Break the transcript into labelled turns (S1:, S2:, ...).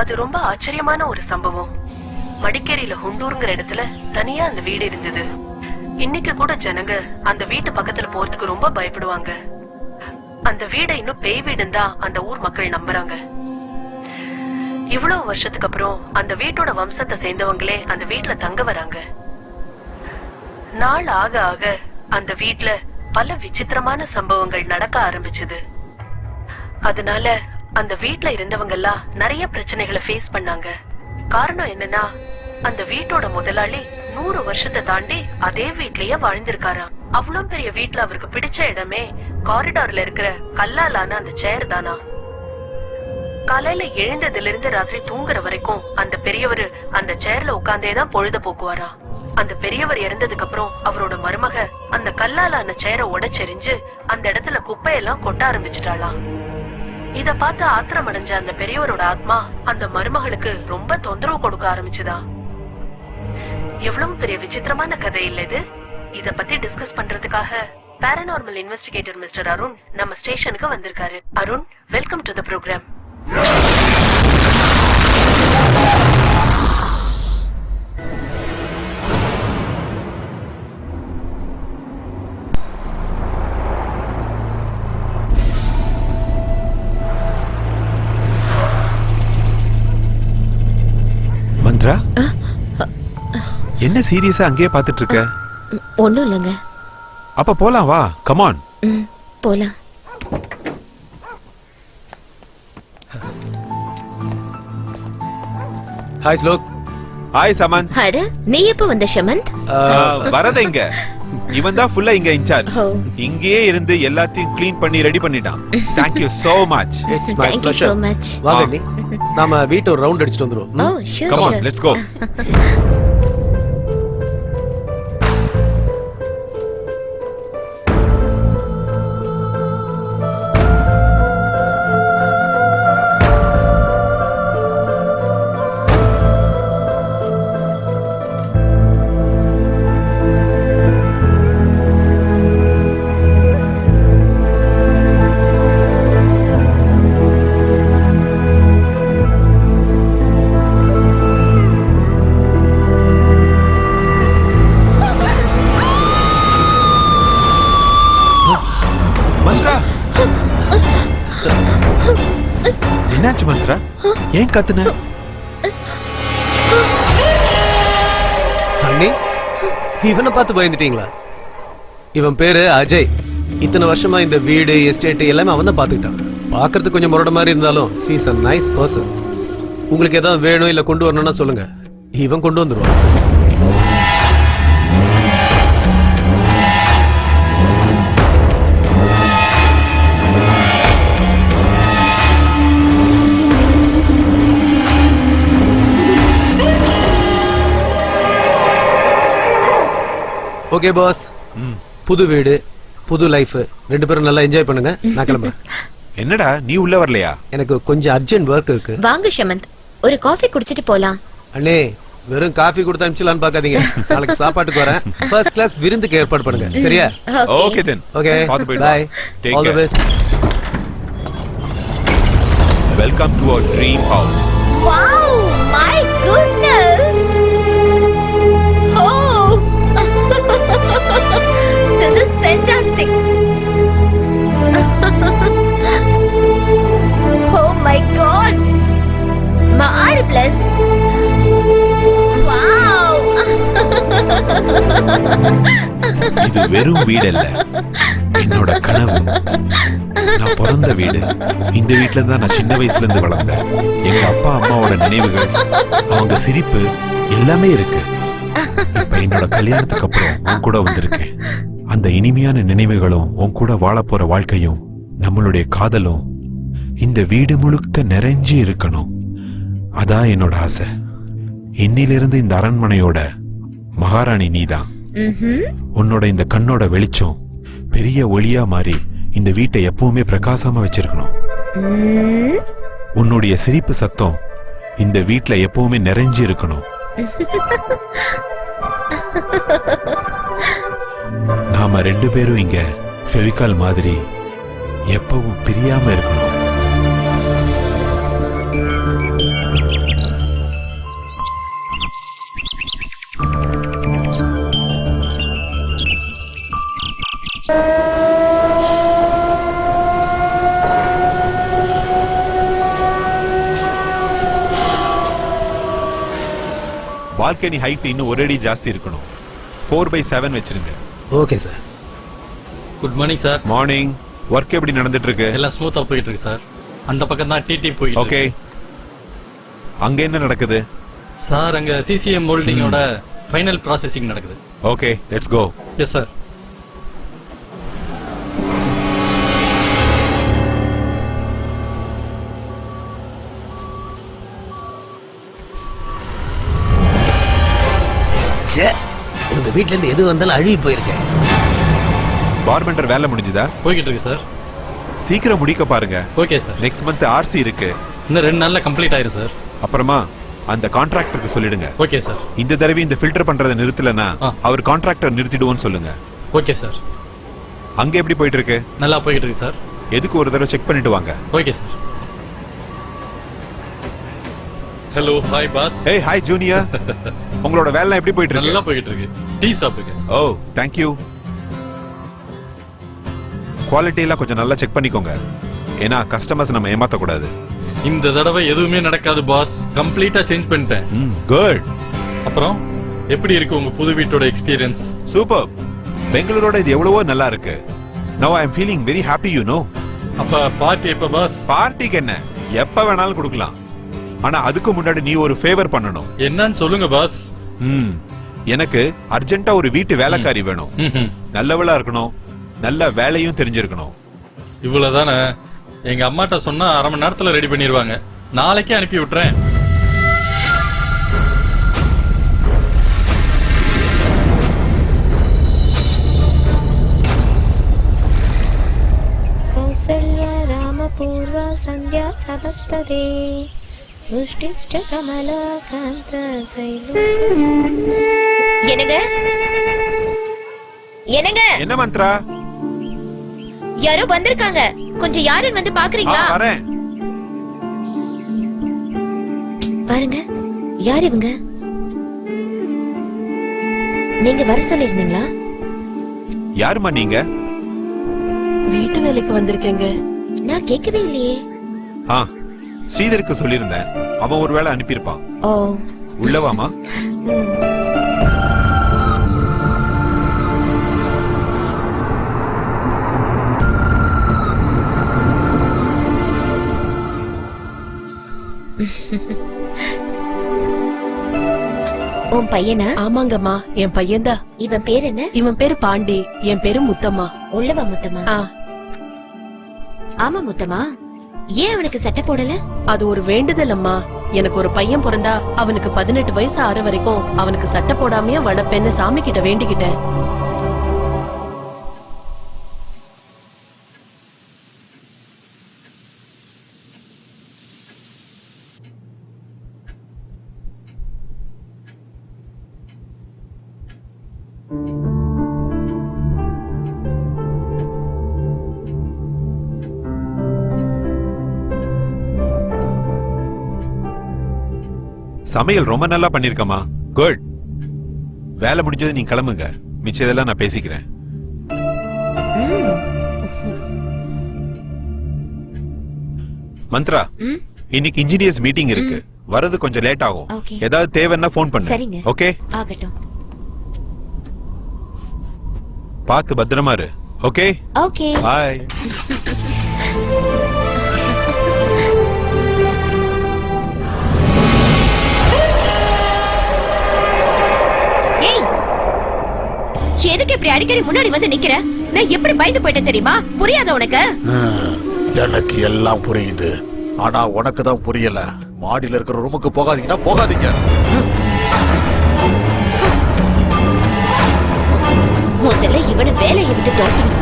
S1: அது ரொம்ப ஆச்சரியமான ஒரு சம்பவம். மடிக்கேரியில ஹுண்டூருங்கிற இடத்துல தனியா அந்த வீடு இருந்தது. இன்னைக்கு கூட ஜனங்க அந்த வீட்டு பக்கத்துல போறதுக்கு ரொம்ப பயப்படுவாங்க. அந்த வீடை இன்னும் பேய் வீடுன்னு தான் அந்த ஊர் மக்கள் நம்புறாங்க. இவ்வளவு வருஷத்துக்கு அப்புறம் அந்த வீட்டோட வம்சத்தை சேர்ந்தவங்களே அந்த வீட்டுல தங்க வராங்க. நாள் ஆக ஆக அந்த வீட்டுல பல விசித்திரமான சம்பவங்கள் நடக்க ஆரம்பிச்சது. அதனால அந்த வீட்ல இருந்தவங்க எல்லாம் நிறைய பிரச்சனைகளை ஃபேஸ் பண்ணாங்க. காரணம் என்னன்னா அந்த வீட்டோட முதலாளி நூறு வருஷத்தை தாண்டி அதே வீட்லயே வாழ்ந்திருக்காராம். அவ்வளவு பெரிய வீட்ல அவருக்கு பிடிச்ச இடமே காரிடார்ல இருக்கிற கல்லாலான அந்த சேர் தானா? காலையில எழுந்ததுல இருந்து ராத்திரி தூங்குற வரைக்கும் அந்த பெரியவர் அந்த சேர்ல உட்கார்ந்தே தான் பொழுத போக்குவாரா அந்த பெரியவர் இறந்ததுக்கு அப்புறம் அவரோட மருமக அந்த கல்லால அந்த சேரை உடைச்செறிஞ்சு அந்த இடத்துல குப்பையெல்லாம் கொட்ட ஆரம்பிச்சிட்டாளாம். இத பார்த்து ஆத்திரம் அடைஞ்ச அந்த பெரியவரோட ஆத்மா அந்த மருமகளுக்கு ரொம்ப தொந்தரவு கொடுக்க ஆரம்பிச்சுதா. எவ்வளவு பெரிய விசித்திரமான கதை இல்ல இது. இத பத்தி டிஸ்கஸ் பண்றதுக்காக பாராநார்மல் இன்வெஸ்டிகேட்டர் மிஸ்டர் அருண் நம்ம ஸ்டேஷனுக்கு வந்திருக்காரு. Arun welcome to the program
S2: Mantra என்ன சீரியஸா அங்கேயே பார்த்துட்டு இருக்க
S3: ஒன்றும் இல்லைங்க.
S2: அப்ப போலாம் வா. கமான்
S3: போலாம்.
S4: ஹாய் ஸ்லோக்
S2: ஹாய் சமந்த்
S3: அட நீ எப்போ வந்த ஷமந்த்?
S2: வரத இங்க. இவன் தான் ஃபுல்லா இங்க இன்சார்ஜ் இங்கேயே இருந்து எல்லாத்தையும் க்ளீன் பண்ணி ரெடி பண்ணிட்டான். Thank you so
S3: much it's
S4: my
S3: pleasure
S4: வாங்க நாம வீட்டை ஒரு ரவுண்ட் அடிச்சிட்டு வந்துருவோம்.
S3: ஓ
S4: ம்?
S3: Sure come on
S2: sure let's go என்னாச்சு மந்த்ரா? ஏன் கத்துன?
S4: அண்ணி இவனை பார்த்து பயந்துட்டீங்களா? இவன் பேரு அஜய். இத்தனை வருஷமா இந்த வீடு எஸ்டேட் எல்லாமே அவன் தான் பார்த்துக்கிட்டான். பார்க்கறதுக்கு கொஞ்சம் முரட மாதிரி இருந்தாலும் ஹீஸ் அ நைஸ் பர்சன் உங்களுக்கு எதாவது வேணும் இல்லை கொண்டு வரணும்னா சொல்லுங்க. இவன் கொண்டு வந்துடுவான் ஓகே பாஸ் புது வீடு புது லைஃப் ரெண்டு பேரும் நல்லா என்ஜாய் பண்ணுங்க. நான் கிளம்புறேன்.
S2: என்னடா நீ உள்ள வரலையா?
S4: எனக்கு கொஞ்சம் அர்ஜென்ட் ஒர்க் இருக்கு.
S3: வாங்க ஷமந்த். ஒரு காஃபி குடிச்சிட்டு போலாம்.
S4: அண்ணே வெறும் காஃபி கொடுத்து அனுப்பிச்சலான்னு பார்க்காதீங்க. நாளைக்கு சாப்பாட்டுக்கு வரேன். ஃபர்ஸ்ட் கிளாஸ் விருந்துக்கு ஏற்பாடு பண்ணுங்க. சரியா?
S2: Okay then
S3: okay take all the best welcome to our dream house wow my
S2: goodness வெறும் வீடு அல்ல என்னோட கனவு நான் பிறந்த வீடு. இந்த வீட்ல தான் நான் சின்ன வயசுல இருந்து வளர்ந்தேன். எங்க அப்பா அம்மாவோட நினைவுகள் அவங்க சிரிப்பு எல்லாமே இருக்கு. இப்ப என்னோட கல்யாணத்துக்கு அப்புறம் உன் கூட வந்திருக்கேன். அந்த இனிமையான நினைவுகளும் உன் கூட வாழப்போற வாழ்க்கையும் நம்மளுடைய காதலும் இந்த வீடு முழுக்க நிறைஞ்சு இருக்கணும். அதான் என்னோட ஆசை. இன்னிலிருந்து இந்த அரண்மனையோட மகாராணி நீதான். உன்னோட இந்த கண்ணோட வெளிச்சம் பெரிய ஒளியா மாறி இந்த வீட்டை எப்பவுமே பிரகாசமா வச்சிருக்கணும். உன்னுடைய சிரிப்பு சத்தம் இந்த வீட்ல எப்பவுமே நிறைஞ்சு இருக்கணும். நாம ரெண்டு பேரும் இங்க ஃபெவிகால் மாதிரி எப்பவும் பிரியாம இருக்கணும். பால்கனி ஹைட் இன்னும் ஒரு அடி ஜாஸ்தி இருக்கணும். ஃபோர் பை செவன் வச்சிருங்க.
S4: Okay sir
S5: good morning sir
S2: morning work எப்படி நடந்துட்டு இருக்கு
S5: எல்லாம் ஸ்மூத்தா போயிட்டு இருக்கு சார் அந்த பக்கம் தான் டிடி போய்
S2: ஓகே அங்க என்ன நடக்குது?
S5: சார் அங்க சிசிஎம் ஹோல்டிங்கோட ஃபைனல் ப்ராசஸிங் நடக்குது.
S2: Okay let's go
S5: yes sir
S4: say உங்க வீட்ல இருந்து எது வந்தாலும் அழுகி போயிருக்கேன்.
S2: பார்பெண்டர் வேலை முடிஞ்சுதா?
S5: போய்கிட்டு இருக்கு சார்.
S2: சீக்கிரம் முடிக்க பாருங்க.
S5: Okay sir.
S2: Next month RC இருக்கு.
S5: இன்னும் ரெண்டு நாள்ல கம்ப்ளீட் ஆயிரும் சார்.
S2: அப்புறமா அந்த கான்ட்ராக்டருக்கு சொல்லிடுங்க.
S5: Okay sir.
S2: இந்த தடவை இந்த ஃபில்டர் பண்றதை நிறுத்தலனா
S5: ஆ.
S2: அவர் கான்ட்ராக்டர் நிறுத்திடுவோன்னு சொல்லுங்க.
S5: Okay sir.
S2: அங்க எப்படி போயிட்டு இருக்கு?
S5: நல்லா போய்கிட்டு இருக்கு சார்.
S2: எதுக்கு ஒரு தடவை செக் பண்ணிட்டு வாங்க.
S5: Okay sir. Hello hi boss
S2: hey hi junior உங்களோட வேலை எப்படி போயிட்டு
S5: நல்லா
S2: இருக்கு
S5: போய்கிட்டு இருக்கு. டீ சாப்பிடுங்க.
S2: ஓ தேங்க் யூ குவாலிட்டி எல்லாம் கொஞ்சம் நல்லா செக் பண்ணிக்கோங்க. ஏன்னா கஸ்டமர்ஸ் நம்ம ஏமாத்த கூடாது
S5: இந்த தடவை எதுவுமே நடக்காது பாஸ் கம்ப்ளீட்டா சேஞ்ச் பண்ணிட்டேன்.
S2: குட்
S5: அப்புறம் எப்படி இருக்கு உங்க புது வீட்டோட எக்ஸ்பீரியன்ஸ்
S2: சூப்பர் பெங்களூரோட இது எவ்வளவோ நல்லா இருக்கு. No I am feeling very happy you know
S5: அப்ப பார்ட்டி எப்ப பாஸ்
S2: பார்ட்டிக்கு என்ன? எப்ப வேணாலும் கொடுக்கலாம். ஆனா அதுக்கு முன்னாடி நீ ஒரு ஃபேவர் பண்ணணும்
S5: என்னன்னு சொல்லுங்க பாஸ்
S2: ம் எனக்கு அர்ஜென்ட்டா ஒரு வீட்டு வேலைக்காரி வேணும்
S5: ம்ஹும்.
S2: நல்லவளா இருக்கணும் நல்ல வேலையும் தெரிஞ்சிருக்கணும்
S5: இவ்வளவுதானே எங்க அம்மாட்ட சொன்னா அரை மணி நேரத்துல ரெடி பண்ணிடுவாங்க நாளைக்கே அனுப்பி விட்டுறேன்
S3: कौसल्या रामपूर्वा सन्ध्या सवस्तदे முஷ்டிஷ்ட கமலாகாந்த என்னங்க? என்னங்க?
S2: என்ன மந்த்ரா?
S3: யாரோ வந்திருக்காங்க. கொஞ்சம் யாரும் வந்து பாக்குறீங்களா?
S2: வரேன்.
S3: பாருங்க. யார் இவங்க? நீங்க வர சொல்லிருந்தீங்களா
S2: யாருமா நீங்க?
S1: வீட்டு வேலைக்கு வந்திருக்கேங்க.
S3: நான் கேட்கவே இல்லையே.
S2: ஆ. ஸ்ரீதருக்கு சொல்லியிருந்தேன் அவன் ஒருவேளை அனுப்பியிருப்பான்
S3: ஓ.
S2: உள்ளவாமா.
S3: உன் பையனா?
S1: ஆமாங்கம்மா என் பையன்தான்.
S3: இவன் பேர் என்ன?
S1: இவன் பேரு பாண்டி என் பேரு முத்தம்மா.
S3: உள்ளவா முத்தமா
S1: ஆ.
S3: ஆமா முத்தமா ஏன் அவனுக்கு சட்டை போடல?
S1: அது ஒரு வேண்டுதல் அம்மா. எனக்கு ஒரு பையன் பிறந்தா அவனுக்கு பதினெட்டு வயசு ஆற வரைக்கும் அவனுக்கு சட்டை போடாமையே வளர்ப்பேன்னு சாமி கிட்ட வேண்டிக்கிட்டேன்.
S2: சமையல் ரொம்ப நல்லா பண்ணிருக்கமா குட் வேலை முடிஞ்சது நீ கிளம்புங்க. மிச்சதெல்லாம் நான் பேசிக்கிறேன். மந்த்ரா. இன்னைக்கு இன்ஜினியர்ஸ் மீட்டிங் இருக்கு. வரது கொஞ்சம் லேட் ஆகும். ஏதாவது தேவைன்னா ஃபோன் பண்ணு.
S3: சரிங்க.
S2: ஓகே?
S3: ஆகட்டும்.
S2: பார்த்து பத்திரமா இரு. ஓகே?
S3: ஓகே.
S2: பாய்
S3: எதுக்கு இப்படி அடிக்கடி முன்னாடி வந்து நிக்கிற? நான் எப்படி பயந்து போயிட்டேன் தெரியுமா? புரியாத உனக்கு?
S6: எனக்கு எல்லாம் புரியுது. ஆனா உனக்கு தான் புரியல. மாடியில இருக்கிற ரூமுக்கு போகாதீங்கன்னா போகாதீங்க.
S3: முதல்ல இவனை வேலையை விட்டு துரத்தணும்